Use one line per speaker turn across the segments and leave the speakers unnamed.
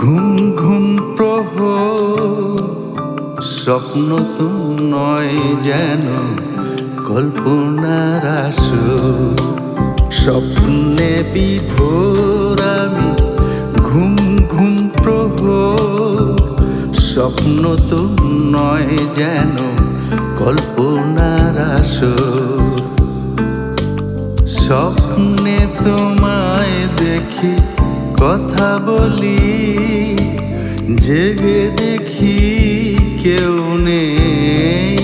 ঘুম ঘুম প্রহ, স্বপ্ন তো নয় যেন কল্পনার আসর স্বপ্নে বিভোর আমি ঘুম ঘুম প্রহ, স্বপ্ন তো নয় যেন কল্পনার আসর কথা বলি জেগে দেখি কেউ নেই।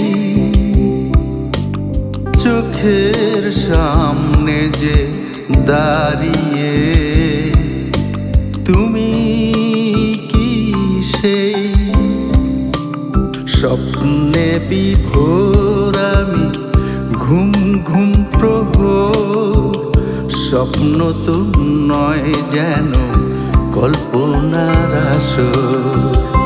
চোখের সামনে যে দাঁড়িয়ে, তুমি কি সেই? স্বপ্নে বিভোর আমি ঘুম ঘুম প্রহ স্বপ্ন তো নয় যেন কল্পনার আসর।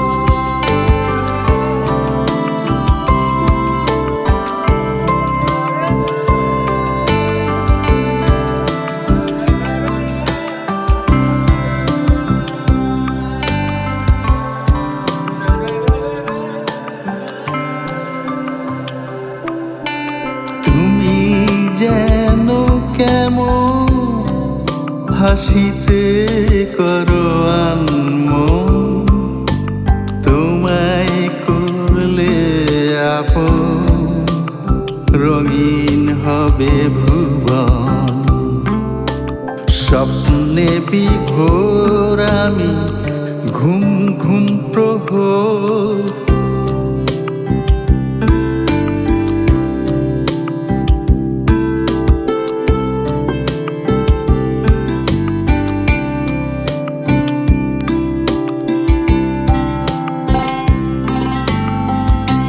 হাসিতে করো আনম তোমায় করলে আপন। রঙিন হবে ভুবন। স্বপ্নে বিভোর আমি ঘুম ঘুম প্রহর।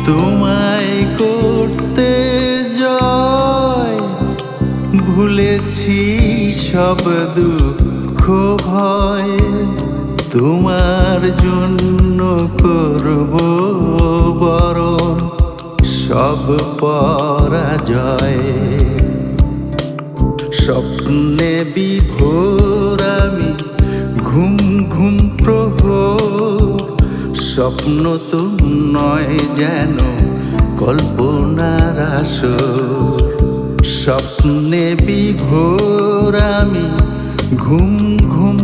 তোমায় করতে জয়। ভুলেছি সব দুঃখ ভয়। তোমার জন্য করব বরণ। সব পরাজয়। স্বপ্নে বিভোর আমি ঘুম ঘুম প্রহ স্বপ্ন তো নয় যেন কল্পনার আসর। স্বপ্নে বিভোর আমি ঘুম ঘুম